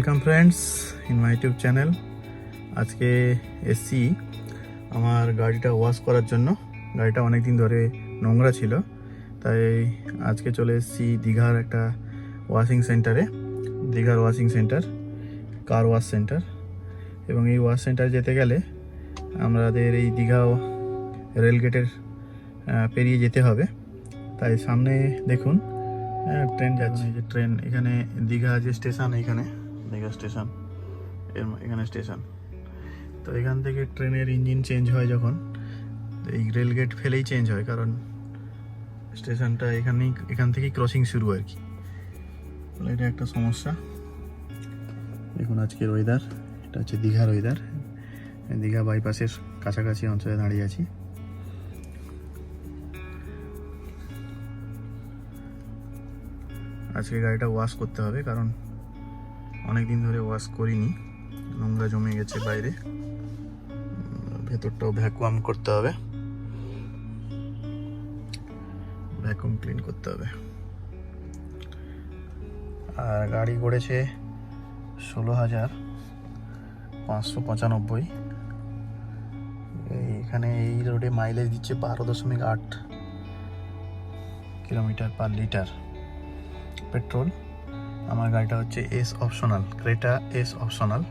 Welcome friends in my YouTube channel আজকে এসছি আমার গাড়িটা ওয়াশ করার জন্য। গাড়িটা অনেক দিন ধরে নোংরা ছিল, তাই আজকে চলে এসেছি দীঘার একটা ওয়াশিং সেন্টারে দীঘার washing centre car wash centre এবং এই ওয়াশ সেন্টার যেতে গেলে আমাদের এই দীঘা রেলগেটের পেরিয়ে যেতে হবে। তাই সামনে দেখুন হ্যাঁ ট্রেন যাচ্ছে। যে ট্রেন এখানে দীঘা যে স্টেশন এখানে দীঘা স্টেশনের এখানে স্টেশন তো এখান থেকে ট্রেনের ইঞ্জিন চেঞ্জ হয় যখন। এই রেলগেট ফেলেই চেঞ্জ হয়, কারণ স্টেশনটা এখানেই, এখান থেকেই ক্রসিং শুরু আর কি। তাহলে এটা একটা সমস্যা। দেখুন আজকের ওয়েদার এটা হচ্ছে দীঘার ওয়েদার দীঘা বাইপাসের কাছাকাছি অঞ্চলে দাঁড়িয়ে আছি। আজকে গাড়িটা ওয়াশ করতে হবে, কারণ অনেক দিন ধরে ওয়াশ করিনি, নোংরা জমে গেছে বাইরে। ভেতরটাও ভ্যাকুয়াম করতে হবে। ভ্যাকুয়াম ক্লিন করতে হবে। আর গাড়ি গড়েছে ষোলো হাজার পাঁচশো পঁচানব্বই। এখানে এই রোডে মাইলেজ দিচ্ছে বারো দশমিক আট কিলোমিটার পার লিটার। পেট্রোল আমার গাড়িটা হচ্ছে S optional Creta S optional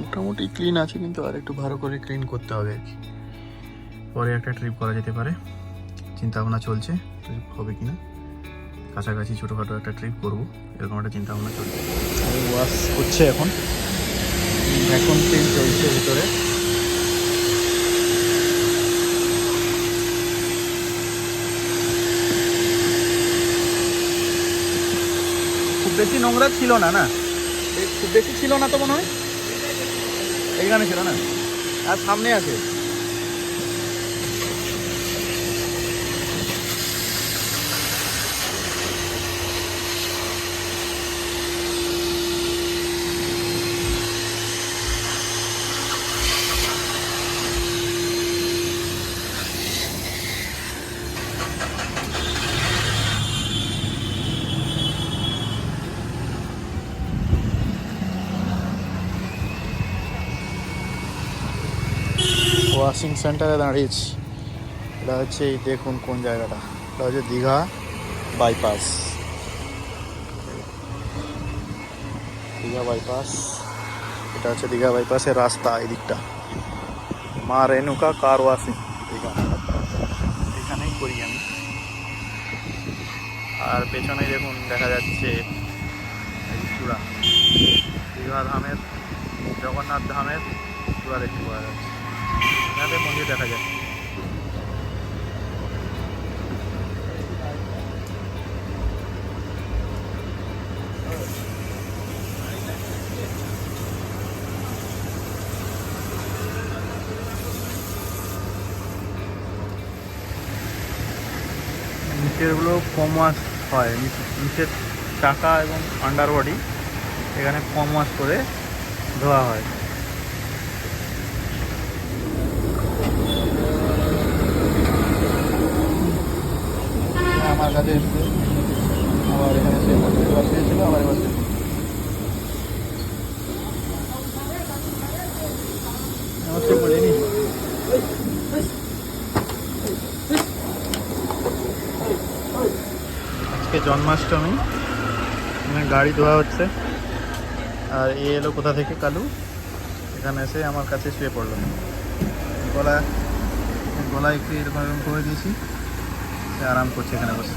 মোটামুটি ক্লিন আছে, কিন্তু আর একটু ভালো করে ক্লিন করতে হবে আর কি। পরে একটা ট্রিপ করা যেতে পারে। চিন্তা ভাবনা চলছে ট্রিপ হবে কিনা। কাছাকাছি ছোটোখাটো একটা ট্রিপ করব, এরকম একটা চিন্তা ভাবনা চলছে ওয়াশ করছে এখন। এখন ক্লিন চলছে ভিতরে খুব বেশি নোংরা ছিল না না? খুব বেশি ছিল না তো মনে হয়? এইখানে ছিল না? আর সামনে আছে? ওয়াশিং সেন্টারে দাঁড়িয়েছি। এটা হচ্ছে এই দেখুন কোন জায়গাটা। এটা হচ্ছে দীঘা বাইপাস। দীঘা বাইপাস। এটা হচ্ছে দীঘা বাইপাসের রাস্তা এই দিকটা মা রেণুকা কার ওয়াশিং দীঘা। এখানেই করি আমি। আর পেছনে দেখুন দেখা যাচ্ছে চূড়া। দীঘা ধামের, জগন্নাথ ধামের চূড়া দেখতে পাওয়া যাচ্ছে। এখানে মন্দির দেখা যায়। নিচেরগুলো হয়। নিচে- নিচের চাকা এবং আন্ডার বডি এখানে কম ওয়াশ করে ধোয়া হয়। আমার কাছে আবার এখানে সে এবার এবার আমার বলিনি আজকে জন্মাষ্টমী। এখানে গাড়ি ধোয়া হচ্ছে। আর এ এলো কোথা থেকে? কালু? এখানে এসে আমার কাছে শুয়ে পড়ল। গলা গলায় একটু এরকম করে দিয়েছি। আরাম করছে এখানে বসে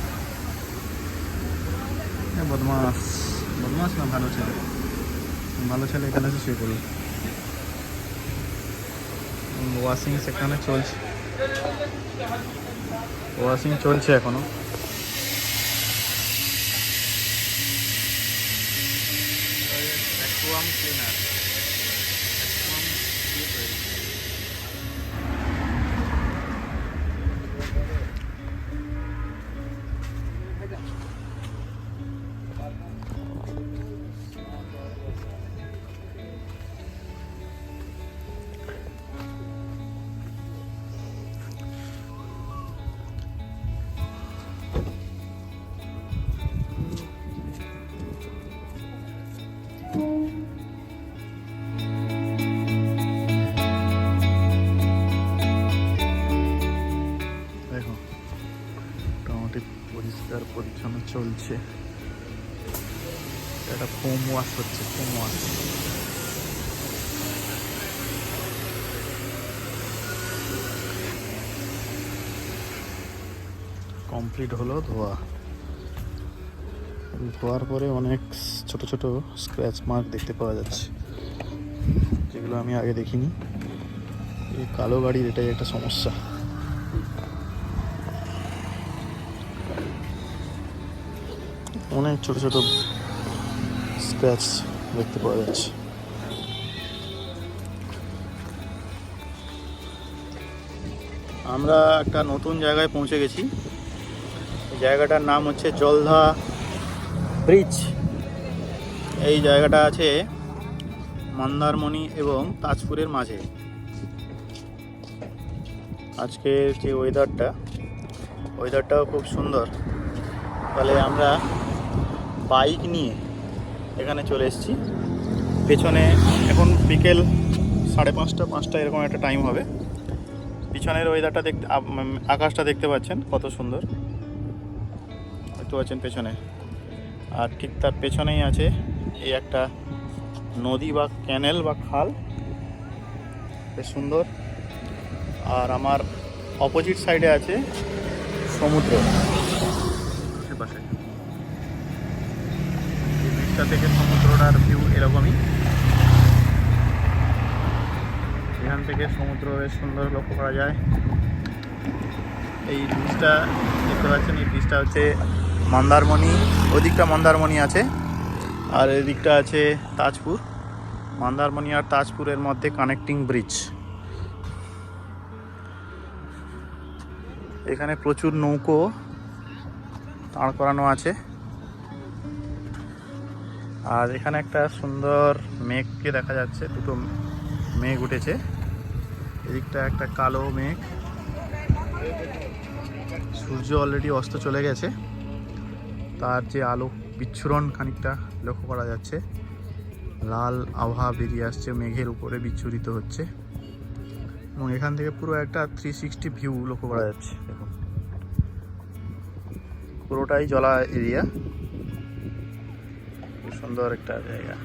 বদমাস বদমাস না ভালো ছেলে ভালো ছেলে এখানে এসে শুয়ে পড়ল ওয়াশিং সেখানে চলছে ওয়াশিং চলছে এখনও চলছে। একটা ফোম ওয়াশ হচ্ছে ফোম ওয়াশ কমপ্লিট হলো ধোয়া। ধোয়ার পরে অনেক ছোট ছোট স্ক্র্যাচ মার্ক দেখতে পাওয়া যাচ্ছে। যেগুলো আমি আগে দেখিনি। এই কালো গাড়ির এটাই একটা সমস্যা। অনেক ছোট ছোট স্ক্র্যাচ দেখতে পাওয়া যাচ্ছে। আমরা একটা নতুন জায়গায় পৌঁছে গেছি। জায়গাটার নাম হচ্ছে জলধা ব্রিজ। এই জায়গাটা আছে মন্দারমণি এবং তাজপুরের মাঝে। আজকের যে ওয়েদারটা ওয়েদারটাও খুব সুন্দর। ফলে আমরা বাইক নিয়ে এখানে চলে এসেছি। পেছনে এখন বিকেল সাড়ে পাঁচটা পাঁচটা এরকম একটা টাইম হবে। পিছনের ওয়েদারটা দেখতে আকাশটা দেখতে পাচ্ছেন, কত সুন্দর। দেখতে পাচ্ছেন পেছনে। আর ঠিক তার পেছনেই আছে এই একটা নদী বা ক্যানেল বা খাল। বেশ সুন্দর। আর আমার অপোজিট সাইডে আছে সমুদ্র। ব্রিজটা থেকে সমুদ্রটার ভিউ এরকমই। এখান থেকে সমুদ্র বেশ সুন্দর লক্ষ্য করা যায়। এই ব্রিজটা দেখতে পাচ্ছেন, এই ব্রিজটা হচ্ছে মন্দারমণি। ওদিকটা মন্দারমণি আছে, আর এদিকটা আছে তাজপুর। মন্দারমণি আর তাজপুরের মধ্যে কানেক্টিং ব্রিজ এখানে প্রচুর নৌকো দাঁড় করানো আছে। আর এখানে একটা সুন্দর মেঘকে দেখা যাচ্ছে, দুটো মেঘ উঠেছে। এদিকটা একটা কালো মেঘ। সূর্য অলরেডি অস্ত চলে গেছে। তার যে আলো বিচ্ছুরণ খানিকটা লক্ষ্য করা যাচ্ছে। লাল আবহাওয়া বেরিয়ে আসছে, মেঘের উপরে বিচ্ছুরিত হচ্ছে। এবং এখান থেকে পুরো একটা থ্রি সিক্সটি ভিউ লক্ষ্য করা যাচ্ছে। দেখুন। পুরোটাই জলা এরিয়া সুন্দর একটা জায়গা।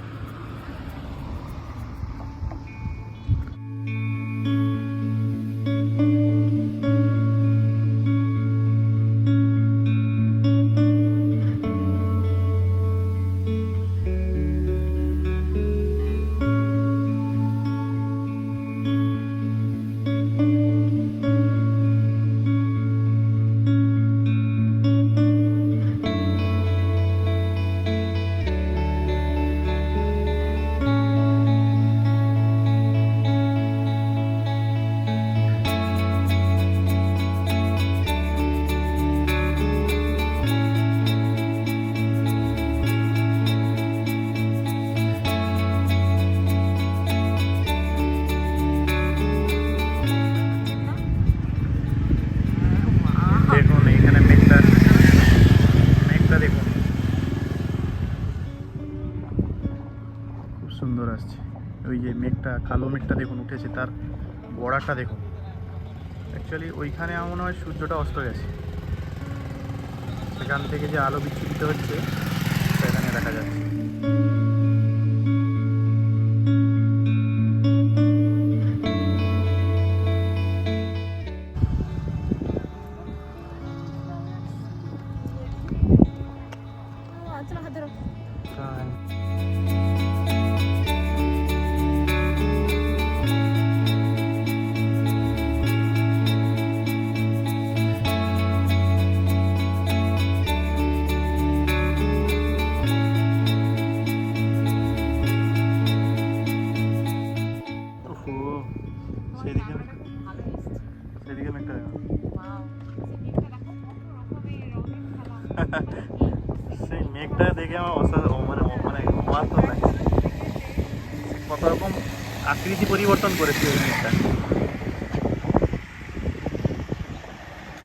ওই যে মেঘটা কালো মেঘটা দেখুন উঠেছে তার বর্ডারটা দেখুন। অ্যাকচুয়ালি ওইখানে আমার মনে হয় সূর্যটা অস্ত গেছে। সেখান থেকে যে আলো বিচ্ছুরিত হচ্ছে সেখানে দেখা যাচ্ছে। সেদিকে সেদিকে একটা সেই মেঘটা দেখে আমার অসাধারণ মানে মানে মাত্র কত রকম আকৃতি পরিবর্তন করেছে এই মেঘটা।